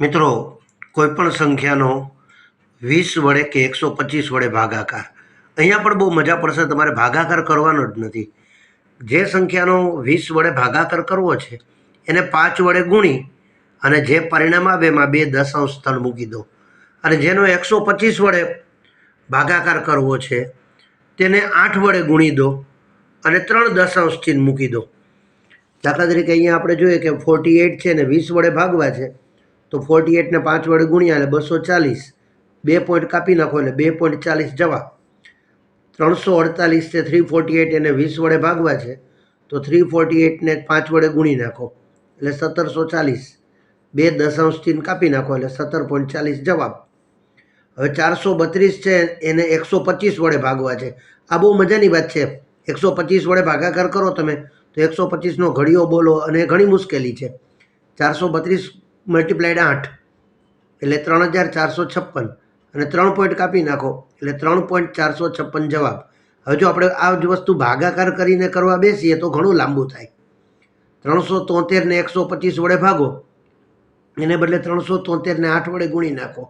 મિત્રો, કોઈપણ સંખ્યાનો વીસ વડે કે એકસો પચીસ વડે ભાગાકાર. અહીંયા પણ બહુ મજા પડશે, તમારે ભાગાકાર કરવાનો જ નથી. જે સંખ્યાનો વીસ વડે ભાગાકાર કરવો છે, એને પાંચ વડે ગુણી અને જે પરિણામ આવે એમાં બે દશાંશ સ્થળ મૂકી દો. અને જેનો એકસો પચીસ વડે ભાગાકાર કરવો છે, તેને આઠ વડે ગુણી દો અને ત્રણ દશાંશ ચિહ્ન મૂકી દો. દાખલા તરીકે અહીંયા આપણે જોઈએ કે ફોર્ટી એઇટ છે ને વીસ વડે ભાગવા છે તો ફોર્ટી એટને પાંચ વડે ગુણ્યા એટલે બસો ચાલીસ. બે પોઈન્ટ કાપી નાખો એટલે બે પોઈન્ટ ચાલીસ જવાબ. ત્રણસો અડતાલીસ છે થ્રી ફોર્ટી એટ એને વીસ વડે ભાગવા છે, તો થ્રી ફોર્ટી એટને પાંચ વડે ગુણી નાખો એટલે સત્તરસો ચાલીસ. બે દશાંશ ચિહ્ન કાપી નાખો એટલે સત્તર પોઈન્ટ ચાલીસ જવાબ. હવે ચારસો બત્રીસ છે, એને એકસો પચીસ વડે ભાગવા છે. આ બહુ મજાની વાત છે. એકસો પચીસ વડે ભાગાકાર કરો તમે, તો એકસો પચીસનો ઘડિયો બોલો અને ઘણી મુશ્કેલી છે. ચારસો બત્રીસ મલ્ટીપ્લાઈડ આઠ, એટલે ત્રણ હજાર ચારસો છપ્પન અને ત્રણ પોઈન્ટ કાપી નાખો, એટલે ત્રણ પોઈન્ટ ચારસો છપ્પન જવાબ. હવે જો આપણે આ જ વસ્તુ ભાગાકાર કરીને કરવા બેસીએ તો ઘણું લાંબુ થાય. ત્રણસો તોતેરને એકસો પચીસ વડે ભાગો, એને બદલે ત્રણસો તોતેરને આઠ વડે ગુણી નાખો,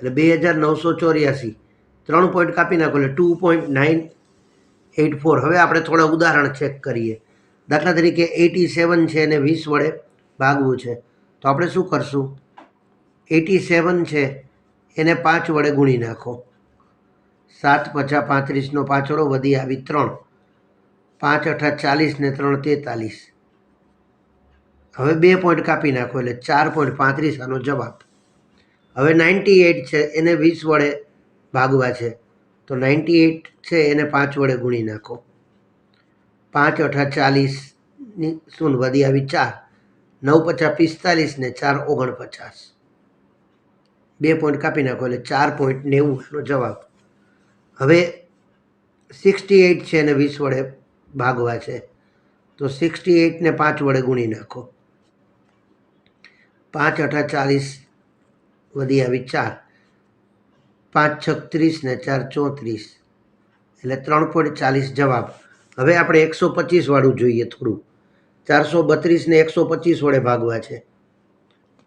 એટલે બે હજાર નવસો ચોર્યાસી. ત્રણ પોઈન્ટ કાપી નાખો, એટલે two point nine eight four. હવે આપણે થોડા ઉદાહરણ ચેક કરીએ. દાખલા તરીકે એટી સેવન છે એને વીસ વડે ભાગવું છે. તો આપણે શું કરશું? એટી સેવન છે, એને પાંચ વડે ગુણી નાખો. સાત પચા પાંત્રીસનો પાછળો વધી આવી ત્રણ. પાંચ અઠા ચાલીસ ને ત્રણ તેતાલીસ. હવે બે પોઈન્ટ કાપી નાખો એટલે ચાર પોઈન્ટ પાંત્રીસ આનો જવાબ. હવે નાઇન્ટી એઇટ છે, એને વીસ વડે ભાગવા છે. તો નાઇન્ટી એઇટ છે, એને પાંચ વડે ગુણી નાખો. પાંચ અઠા ચાલીસની શું વધી આવી ચાર. નવ પચાસ પિસ્તાલીસ ને ચાર ઓગણપચાસ. બે પોઈન્ટ કાપી નાખો એટલે ચાર પોઈન્ટ નેવુંનો જવાબ. હવે સિક્સટી એઇટ છે ને વીસ વડે ભાગવા છે. તો સિક્સટી એઇટને પાંચ વડે ગુણી નાખો. પાંચ અઠા ચાલીસ વધી આવી ચાર. પાંચ છત્રીસ ને ચાર ચોત્રીસ. એટલે ત્રણ પોઈન્ટ ચાલીસ જવાબ. હવે આપણે એકસો પચીસવાળું જોઈએ થોડું. ચારસો બત્રીસને એકસો પચીસ વડે ભાગવા છે.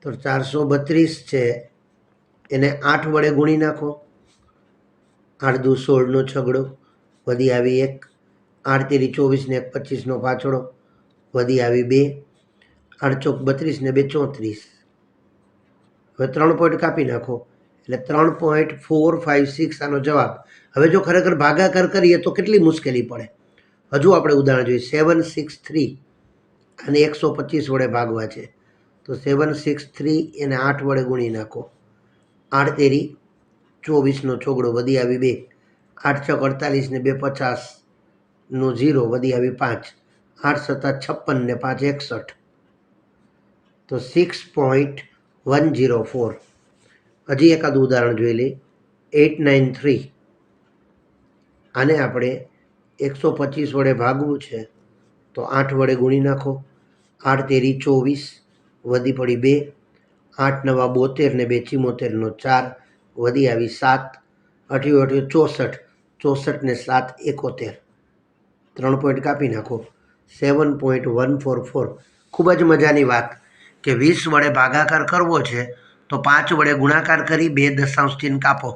તો ચારસો બત્રીસ છે, એને આઠ વડે ગુણી નાખો. આઠ દુ સોળનો છગડો, વધી આવી એક. આઠ તેરી ચોવીસને એક પચીસનો પાછળો, વધી આવી બે. આઠ ચોક બત્રીસ ને બે ચોત્રીસ. હવે ત્રણ પોઈન્ટ કાપી નાખો. એટલે ત્રણ પોઈન્ટ ફોર ફાઇવ સિક્સ આનો જવાબ. હવે જો ખરેખર ભાગાકાર કરીએ તો કેટલી મુશ્કેલી પડે? હજુ આપણે ઉદાહરણ જોઈએ. સેવન સિક્સ થ્રી અને એકસો પચીસ વડે ભાગવા છે. તો સેવન સિક્સ થ્રી એને આઠ વડે ગુણી નાખો. આઠ તેરી ચોવીસનો છોગડો વધી આવી બે. આઠ છક અડતાલીસ ને બે પચાસનો ઝીરો વધી આવી પાંચ. આઠ સત્તા છપ્પન ને પાંચ એકસઠ. તો six point one zero four હજી એકાદ ઉદાહરણ જોઈ લઈએ. એટ નાઇન થ્રી આને આપણે એકસો પચીસ વડે ભાગવું છે. તો આઠ વડે ગુણી નાખો. આઠ તેરી ચોવીસ, વધી પડી બે, આઠ નવા બોતેર ને બે ચિમોતેરનો ચાર, વધી આવી સાત, અઠ્યું અઠ્યું ચોસઠ ચોસઠ ને સાત એકોતેર. ત્રણ પોઈન્ટ કાપી નાખો. Seven point one four four ખૂબ જ મજાની વાત કે વીસ વડે ભાગાકાર કરવો છે તો પાંચ વડે ગુણાકાર કરી બે દશાંશ કાપો.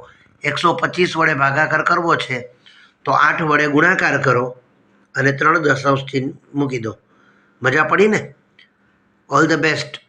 એકસો પચીસ વડે ભાગાકાર કરવો છે તો આઠ વડે ગુણાકાર કરો અને ત્રણ દશાંશ મૂકી દો. મજા પડી ને? All the best